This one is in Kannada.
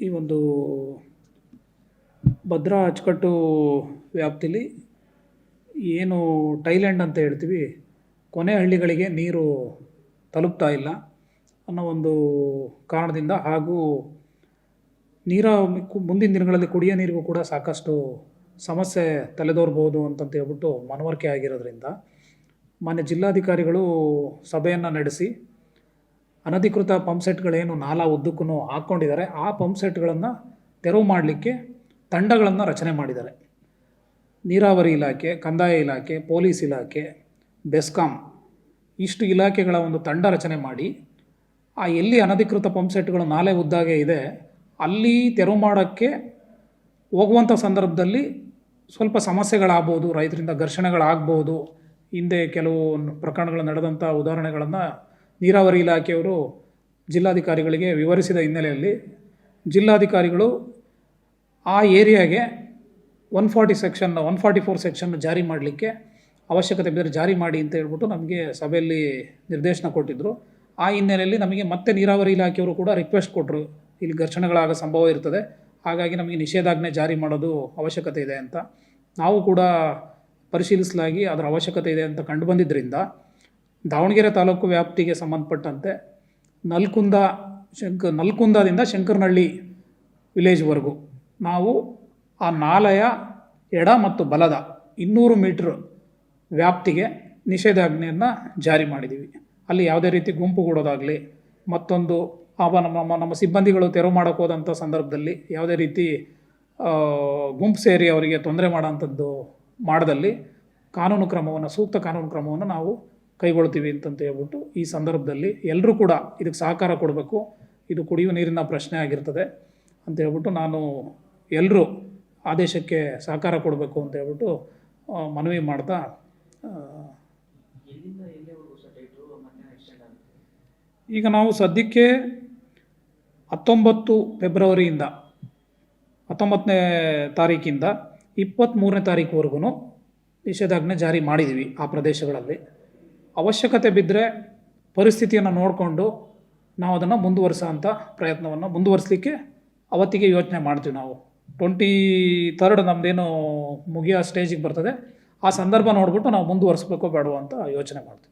ಈ ಒಂದು ಭದ್ರಾ ಅಚ್ಚುಕಟ್ಟು ವ್ಯಾಪ್ತಿಲಿ ಏನು ಟೈಲ್ಯಾಂಡ್ ಅಂತ ಹೇಳ್ತೀವಿ, ಕೊನೆ ಹಳ್ಳಿಗಳಿಗೆ ನೀರು ತಲುಪ್ತಾ ಇಲ್ಲ ಅನ್ನೋ ಒಂದು ಕಾರಣದಿಂದ ಹಾಗೂ ನೀರ ಮುಂದಿನ ದಿನಗಳಲ್ಲಿ ಕುಡಿಯೋ ನೀರಿಗೂ ಕೂಡ ಸಾಕಷ್ಟು ಸಮಸ್ಯೆ ತಲೆದೋರ್ಬೋದು ಅಂತಂತ ಹೇಳ್ಬಿಟ್ಟು ಮನವರಿಕೆ ಆಗಿರೋದ್ರಿಂದ ಮಾನ್ಯ ಜಿಲ್ಲಾಧಿಕಾರಿಗಳು ಸಭೆಯನ್ನು ನಡೆಸಿ ಅನಧಿಕೃತ ಪಂಪ್ ಸೆಟ್ಗಳೇನು ನಾಲಾ ಉದ್ದಕ್ಕೂ ಹಾಕ್ಕೊಂಡಿದ್ದಾರೆ. ಆ ಪಂಪ್ ಸೆಟ್ಗಳನ್ನು ತೆರವು ಮಾಡಲಿಕ್ಕೆ ತಂಡಗಳನ್ನು ರಚನೆ ಮಾಡಿದ್ದಾರೆ. ನೀರಾವರಿ ಇಲಾಖೆ, ಕಂದಾಯ ಇಲಾಖೆ, ಪೊಲೀಸ್ ಇಲಾಖೆ, ಬೆಸ್ಕಾಂ ಇಷ್ಟು ಇಲಾಖೆಗಳ ಒಂದು ತಂಡ ರಚನೆ ಮಾಡಿ, ಆ ಎಲ್ಲಿ ಅನಧಿಕೃತ ಪಂಪ್ ಸೆಟ್ಗಳು ನಾಲೆ ಉದ್ದಾಗೆ ಇದೆ, ಅಲ್ಲಿ ತೆರವು ಮಾಡೋಕ್ಕೆ ಹೋಗುವಂಥ ಸಂದರ್ಭದಲ್ಲಿ ಸ್ವಲ್ಪ ಸಮಸ್ಯೆಗಳಾಗ್ಬೋದು, ರೈತರಿಂದ ಘರ್ಷಣೆಗಳಾಗ್ಬೋದು, ಹಿಂದೆ ಕೆಲವು ಪ್ರಕರಣಗಳು ನಡೆದಂಥ ಉದಾಹರಣೆಗಳನ್ನು ನೀರಾವರಿ ಇಲಾಖೆಯವರು ಜಿಲ್ಲಾಧಿಕಾರಿಗಳಿಗೆ ವಿವರಿಸಿದ ಹಿನ್ನೆಲೆಯಲ್ಲಿ ಜಿಲ್ಲಾಧಿಕಾರಿಗಳು ಆ ಏರಿಯಾಗೆ one forty section one forty four section ಜಾರಿ ಮಾಡಲಿಕ್ಕೆ ಅವಶ್ಯಕತೆ ಬಿದ್ದರೆ ಜಾರಿ ಮಾಡಿ ಅಂತ ಹೇಳ್ಬಿಟ್ಟು ನಮಗೆ ಸಭೆಯಲ್ಲಿ ನಿರ್ದೇಶನ ಕೊಟ್ಟಿದ್ದರು ಆ ಹಿನ್ನೆಲೆಯಲ್ಲಿ ನಮಗೆ ಮತ್ತೆ ನೀರಾವರಿ ಇಲಾಖೆಯವರು ಕೂಡ ರಿಕ್ವೆಸ್ಟ್ ಕೊಟ್ಟರು ಇಲ್ಲಿ ಘರ್ಷಣೆಗಳಾಗೋ ಸಂಭವ ಇರ್ತದೆ. ಹಾಗಾಗಿ ನಮಗೆ ನಿಷೇಧಾಜ್ಞೆ ಜಾರಿ ಮಾಡೋದು ಅವಶ್ಯಕತೆ ಇದೆ ಅಂತ. ನಾವು ಕೂಡ ಪರಿಶೀಲಿಸಲಾಗಿ ಅದರ ಅವಶ್ಯಕತೆ ಇದೆ ಅಂತ ಕಂಡು ಬಂದಿದ್ದರಿಂದ ದಾವಣಗೆರೆ ತಾಲೂಕು ವ್ಯಾಪ್ತಿಗೆ ಸಂಬಂಧಪಟ್ಟಂತೆ ನಲ್ಕುಂದ ಶಂಕ, ನಲ್ಕುಂದದಿಂದ ಶಂಕರನಹಳ್ಳಿ ವಿಲೇಜ್ವರೆಗೂ ನಾವು ಆ ನಾಲೆಯ, ಎಡ ಮತ್ತು ಬಲದ ಇನ್ನೂರು ಮೀಟ್ರ್ ವ್ಯಾಪ್ತಿಗೆ ನಿಷೇಧಾಜ್ಞೆಯನ್ನು ಜಾರಿ ಮಾಡಿದ್ದೀವಿ ಅಲ್ಲಿ ಯಾವುದೇ ರೀತಿ ಗುಂಪು ಗುಂಪುಗೂಡೋದಾಗಲಿ ಮತ್ತೊಂದು ಆವ ನಮ್ಮ ನಮ್ಮ ನಮ್ಮ ಸಿಬ್ಬಂದಿಗಳು ತೆರವು ಮಾಡೋಕ್ಕೆ ಹೋದಂಥ ಸಂದರ್ಭದಲ್ಲಿ ಯಾವುದೇ ರೀತಿ ಗುಂಪು ಸೇರಿ ಅವರಿಗೆ ತೊಂದರೆ ಮಾಡೋಂಥದ್ದು ಮಾಡದಲ್ಲಿ ಕಾನೂನು ಕ್ರಮವನ್ನು, ಸೂಕ್ತ ಕಾನೂನು ಕ್ರಮವನ್ನು ನಾವು ಕೈಗೊಳ್ತೀವಿ ಅಂತಂತ ಹೇಳ್ಬಿಟ್ಟು ಈ ಸಂದರ್ಭದಲ್ಲಿ ಎಲ್ಲರೂ ಕೂಡ ಇದಕ್ಕೆ ಸಹಕಾರ ಕೊಡಬೇಕು. ಇದು ಕುಡಿಯುವ ನೀರಿನ ಪ್ರಶ್ನೆ ಆಗಿರ್ತದೆ ಅಂತ ಹೇಳ್ಬಿಟ್ಟು ನಾನು ಎಲ್ಲರೂ ಆದೇಶಕ್ಕೆ ಸಹಕಾರ ಕೊಡಬೇಕು ಅಂತ ಹೇಳ್ಬಿಟ್ಟು ಮನವಿ ಮಾಡ್ತಾ ಈಗ ನಾವು ಸದ್ಯಕ್ಕೆ ಹತ್ತೊಂಬತ್ತು ಫೆಬ್ರವರಿಯಿಂದ, ಹತ್ತೊಂಬತ್ತನೇ ತಾರೀಕಿಂದ ಇಪ್ಪತ್ತ್ಮೂರನೇ ತಾರೀಕುವರೆಗೂ ನಿಷೇಧಾಜ್ಞೆ ಜಾರಿ ಮಾಡಿದ್ದೀವಿ ಆ ಪ್ರದೇಶಗಳಲ್ಲಿ. ಅವಶ್ಯಕತೆ ಬಿದ್ದರೆ ಪರಿಸ್ಥಿತಿಯನ್ನು ನೋಡಿಕೊಂಡು ನಾವು ಅದನ್ನು ಮುಂದುವರಿಸೋ ಅಂಥ ಪ್ರಯತ್ನವನ್ನು ಮುಂದುವರಿಸಲಿಕ್ಕೆ ಅವತ್ತಿಗೆ ಯೋಚನೆ ಮಾಡ್ತೀವಿ ನಾವು. ಟ್ವೆಂಟಿ ತರ್ಡ್ ನಮ್ಮದೇನು ಮುಗಿಯೋ ಸ್ಟೇಜಿಗೆ ಬರ್ತದೆ. ಆ ಸಂದರ್ಭ ನೋಡಿಬಿಟ್ಟು ನಾವು ಮುಂದುವರಿಸ್ಬೇಕೋ ಬೇಡವೋ ಅಂತ ಯೋಚನೆ ಮಾಡ್ತೀವಿ.